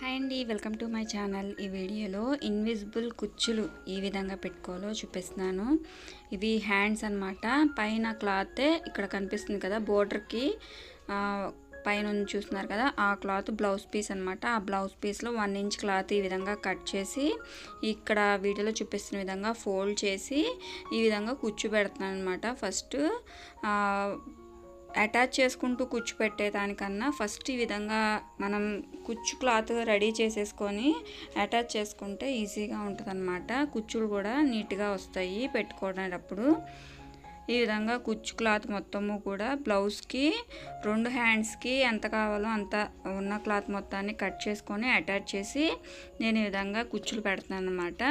Hi అండి welcome to my channel. ఈ వీడియోలో ఇన్విజిబుల్ కుచ్చులు ఏ విధంగా పెట్టుకోవాలో చూపిస్తున్నాను. ఇవి హ్యాండ్స్ అన్నమాట. పైన క్లాత్ ఇక్కడ కనిపిస్తుంది కదా బోర్డర్కి. పైన చూస్తున్నారు కదా ఆ క్లాత్ బ్లౌజ్ పీస్ అనమాట ఆ బ్లౌజ్ పీస్లో వన్ ఇంచ్ క్లాత్ ఈ విధంగా కట్ చేసి ఇక్కడ వీడియోలో చూపిస్తున్న విధంగా ఫోల్డ్ చేసి ఈ విధంగా కుచ్చు పెడుతున్నాను అనమాట ఫస్ట్ అటాచ్ చేసుకుంటూ కుచ్చు పెట్టేదానికన్నా ఫస్ట్ ఈ విధంగా మనం కుచ్చు క్లాత్ రెడీ చేసేసుకొని అటాచ్ చేసుకుంటే ఈజీగా ఉంటుంది అనమాట కుచ్చులు కూడా నీట్గా వస్తాయి పెట్టుకునేటప్పుడు. ఈ విధంగా కుచ్చు క్లాత్ మొత్తము కూడా బ్లౌజ్కి రెండు హ్యాండ్స్కి ఎంత కావాలో అంత ఉన్న క్లాత్ మొత్తాన్ని కట్ చేసుకొని అటాచ్ చేసి నేను ఈ విధంగా కుచ్చులు పెడతాను అనమాట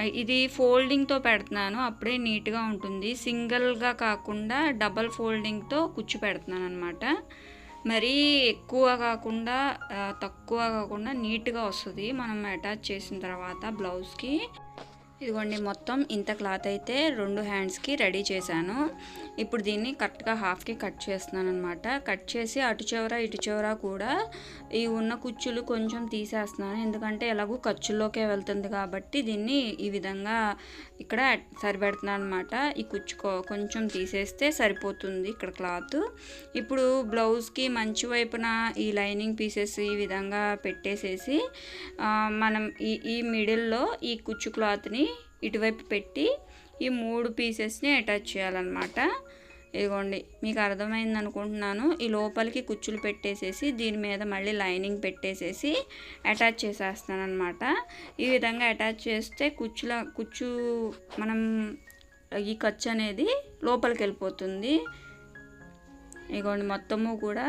ఇది ఫోల్డింగ్తో పెడుతున్నాను. అప్పుడే నీట్గా ఉంటుంది. సింగిల్గా కాకుండా డబల్ ఫోల్డింగ్తో కుచ్చు పెడుతున్నాను అనమాట మరీ ఎక్కువ కాకుండా తక్కువ కాకుండా నీట్గా వస్తుంది. మనం అటాచ్ చేసిన తర్వాత బ్లౌజ్కి. ఇదిగోండి మొత్తం ఇంత క్లాత్ అయితే రెండు హ్యాండ్స్కి రెడీ చేశాను. ఇప్పుడు దీన్ని కరెక్ట్గా హాఫ్కి కట్ చేస్తున్నాను అనమాట కట్ చేసి అటు చివర ఇటు చివర కూడా ఈ ఉన్న కుచ్చులు కొంచెం తీసేస్తున్నాను. ఎందుకంటే ఎలాగూ ఖర్చుల్లోకే వెళ్తుంది కాబట్టి దీన్ని ఈ విధంగా ఇక్కడ సరిపెడుతున్నాను అనమాట ఈ కుచ్చు కొంచెం తీసేస్తే సరిపోతుంది ఇక్కడ క్లాత్. ఇప్పుడు బ్లౌజ్కి మంచి వైపున ఈ లైనింగ్ పీసెస్ ఈ విధంగా పెట్టేసేసి మనం ఈ ఈ మిడిల్లో ఈ కుచ్చు క్లాత్ని ఇటువైపు పెట్టి ఈ మూడు పీసెస్ని అటాచ్ చేయాలన్నమాట. ఇదిగోండి మీకు అర్థమైంది అనుకుంటున్నాను. ఈ లోపలికి కుచ్చులు పెట్టేసేసి దీని మీద మళ్ళీ లైనింగ్ పెట్టేసేసి అటాచ్ చేసేస్తాను అనమాట ఈ విధంగా అటాచ్ చేస్తే కుచ్చుల కుచ్చు మనం ఈ ఖర్చు అనేది లోపలికి వెళ్ళిపోతుంది. ఇదిగోండి మొత్తము కూడా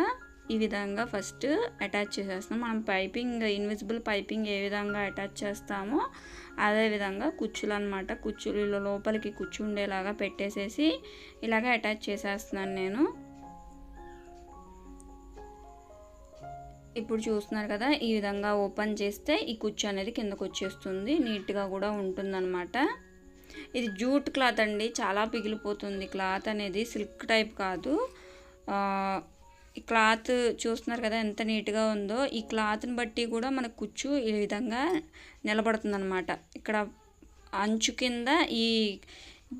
ఈ విధంగా ఫస్ట్ అటాచ్ చేసేస్తాం మనం పైపింగ్ ఇన్విజిబుల్ పైపింగ్ ఏ విధంగా అటాచ్ చేస్తామో అదే విధంగా కుచ్చులు అనమాట కుచ్చులు లోపలికి కుచ్చు ఉండేలాగా పెట్టేసేసి ఇలాగ అటాచ్ చేసేస్తున్నాను నేను. ఇప్పుడు చూస్తున్నారు కదా ఈ విధంగా ఓపెన్ చేస్తే ఈ కుచ్చు అనేది కిందకు వచ్చేస్తుంది. నీట్గా కూడా ఉంటుందన్నమాట. ఇది జూట్ క్లాత్ అండి. చాలా పిగిలిపోతుంది క్లాత్ అనేది. సిల్క్ టైప్ కాదు. ఈ క్లాత్ చూస్తున్నారు కదా ఎంత నీట్గా ఉందో ఈ క్లాత్ని బట్టి కూడా మన కుచ్చు ఈ విధంగా నిలబడుతుందనమాట ఇక్కడ అంచు కింద ఈ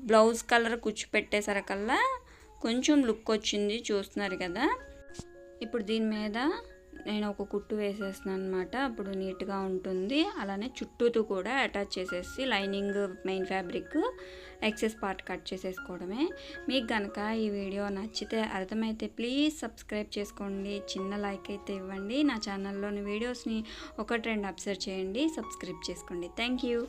బ్లౌజ్ కలర్ కుచ్చు పెట్టేసరికల్లా కొంచెం లుక్ వచ్చింది చూస్తున్నారు కదా. ఇప్పుడు దీని మీద నేను ఒక కుట్టు వేసేస్తున్నాను అనమాట అప్పుడు నీట్గా ఉంటుంది. అలానే చుట్టూతో కూడా అటాచ్ చేసేసి lining main fabric excess part cut చేసేసుకోవడమే. మీకు కనుక ఈ వీడియో నచ్చితే అర్థమైతే ప్లీజ్ సబ్స్క్రైబ్ చేసుకోండి. చిన్న లైక్ అయితే ఇవ్వండి. నా ఛానల్లోని వీడియోస్ని ఒకటి రెండు అబ్జర్వ్ చేయండి. సబ్స్క్రైబ్ చేసుకోండి. Thank you.